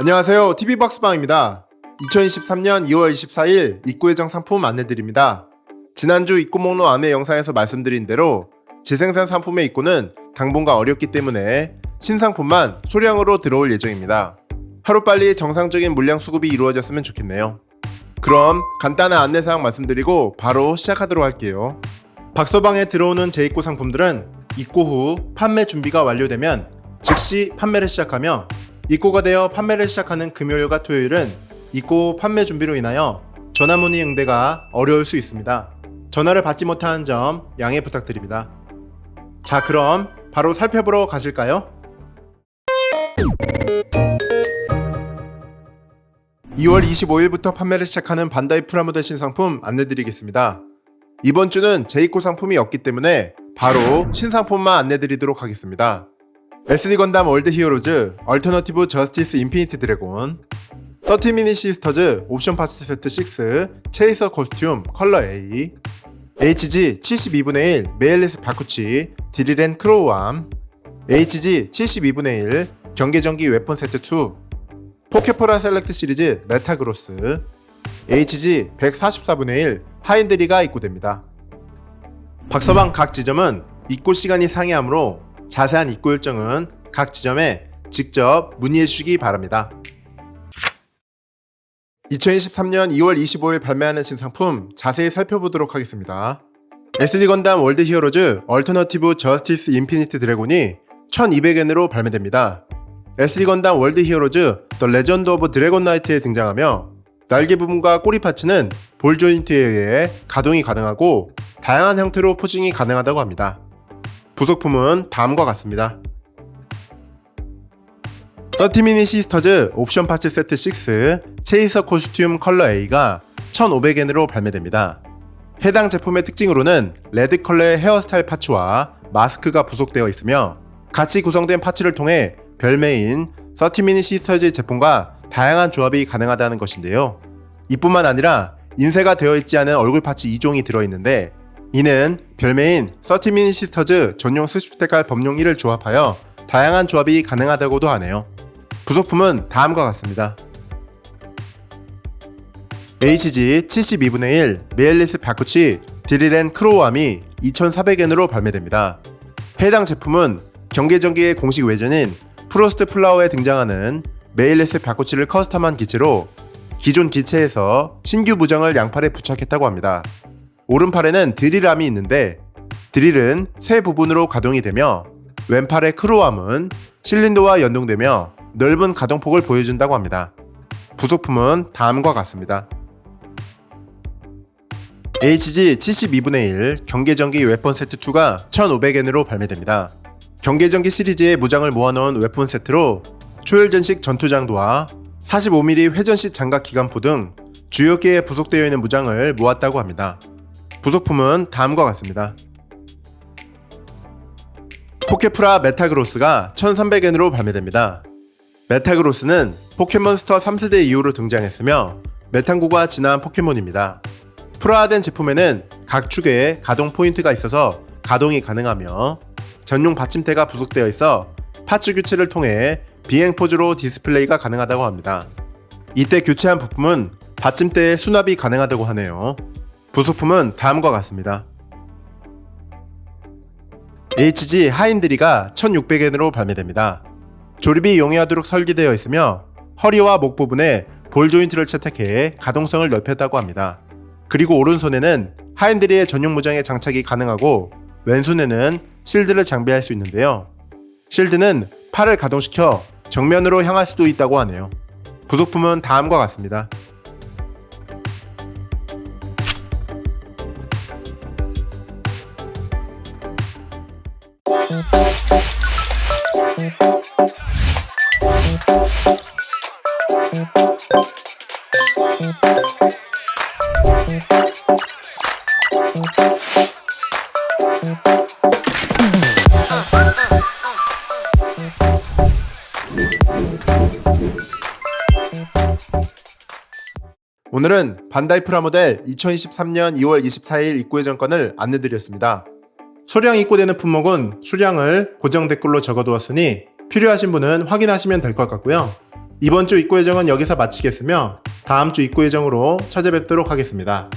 안녕하세요. TV박스방입니다. 2023년 2월 24일 입구 예정 상품 안내드립니다. 지난주 입구 목록 안내 영상에서 말씀드린 대로 재생산 상품의 입구는 당분간 어렵기 때문에 신상품만 소량으로 들어올 예정입니다. 하루빨리 정상적인 물량 수급이 이루어졌으면 좋겠네요. 그럼 간단한 안내사항 말씀드리고 바로 시작하도록 할게요. 박서방에 들어오는 재입고 상품들은 입고 후 판매 준비가 완료되면 즉시 판매를 시작하며 입고가 되어 판매를 시작하는 금요일과 토요일은 입고 판매 준비로 인하여 전화 문의 응대가 어려울 수 있습니다. 전화를 받지 못하는 점 양해 부탁드립니다. 자, 그럼 바로 살펴보러 가실까요? 2월 25일부터 판매를 시작하는 반다이 프라모델 신상품 안내드리겠습니다. 이번 주는 재입고 상품이 없기 때문에 바로 신상품만 안내드리도록 하겠습니다. SD 건담 월드 히어로즈, 얼터너티브 저스티스 인피니티 드래곤, 30미니 시스터즈 옵션 파츠 세트 6, 체이서 코스튬 컬러 A, HG 72분의 1 메일리스 바쿠치 디리렌 크로우암, HG 72분의 1 경계전기 웨폰 세트 2, 포켓포라 셀렉트 시리즈 메타그로스, HG 144분의 1 하인드리가 입고됩니다. 박서방 각 지점은 입고 시간이 상이하므로 자세한 입고 일정은 각 지점에 직접 문의해 주시기 바랍니다. 2023년 2월 25일 발매하는 신상품 자세히 살펴보도록 하겠습니다. SD 건담 월드 히어로즈 얼터너티브 저스티스 인피니티 드래곤이 1200엔으로 발매됩니다. SD 건담 월드 히어로즈 더 레전드 오브 드래곤 나이트에 등장하며 날개 부분과 꼬리 파츠는 볼 조인트에 의해 가동이 가능하고 다양한 형태로 포징이 가능하다고 합니다. 부속품은 다음과 같습니다. 30미니 시스터즈 옵션 파츠 세트 6 체이서 코스튬 컬러 A가 1500엔으로 발매됩니다. 해당 제품의 특징으로는 레드 컬러의 헤어스타일 파츠와 마스크가 부속되어 있으며 같이 구성된 파츠를 통해 별매인 30미니 시스터즈 제품과 다양한 조합이 가능하다는 것인데요. 이뿐만 아니라 인쇄가 되어 있지 않은 얼굴 파츠 2종이 들어있는데 이는 별매인 30미니 시스터즈 전용 스피테칼 범용 1을 조합하여 다양한 조합이 가능하다고도 하네요. 부속품은 다음과 같습니다. HG 72분의 1 메일리스 바쿠치 디리렌 크로우암이 2,400엔으로 발매됩니다. 해당 제품은 경계전기의 공식 외전인 프로스트 플라워에 등장하는 메일리스 바쿠치를 커스텀한 기체로 기존 기체에서 신규 무장을 양팔에 부착했다고 합니다. 오른팔에는 드릴암이 있는데 드릴은 세 부분으로 가동이 되며 왼팔의 크로암은 실린더와 연동되며 넓은 가동폭을 보여준다고 합니다. 부속품은 다음과 같습니다. HG 72분의 1 경계전기 웨폰 세트 2가 1500엔으로 발매됩니다. 경계전기 시리즈의 무장을 모아놓은 웨폰 세트로 초열전식 전투장도와 45mm 회전식 장갑 기관포 등 주요 기에 부속되어 있는 무장을 모았다고 합니다. 부속품은 다음과 같습니다. 포켓프라 메타그로스가 1300엔으로 발매됩니다. 메타그로스는 포켓몬스터 3세대 이후로 등장했으며 메탄구가 진화한 포켓몬입니다. 프라화된 제품에는 각 축에 가동 포인트가 있어서 가동이 가능하며 전용 받침대가 부속되어 있어 파츠 교체를 통해 비행 포즈로 디스플레이가 가능하다고 합니다. 이때 교체한 부품은 받침대에 수납이 가능하다고 하네요. 부속품은 다음과 같습니다. HG 하인드리가 1600엔으로 발매됩니다. 조립이 용이하도록 설계되어 있으며 허리와 목 부분에 볼 조인트를 채택해 가동성을 넓혔다고 합니다. 그리고 오른손에는 하인드리의 전용 무장에 장착이 가능하고 왼손에는 실드를 장비할 수 있는데요. 실드는 팔을 가동시켜 정면으로 향할 수도 있다고 하네요. 부속품은 다음과 같습니다. 오늘은 반다이 프라 모델 2023년 2월 24일 입고 예정권을 안내드렸습니다. 소량 입고되는 품목은 수량을 고정 댓글로 적어두었으니 필요하신 분은 확인하시면 될 것 같고요. 이번 주 입고 예정은 여기서 마치겠으며 다음 주 입고 예정으로 찾아뵙도록 하겠습니다.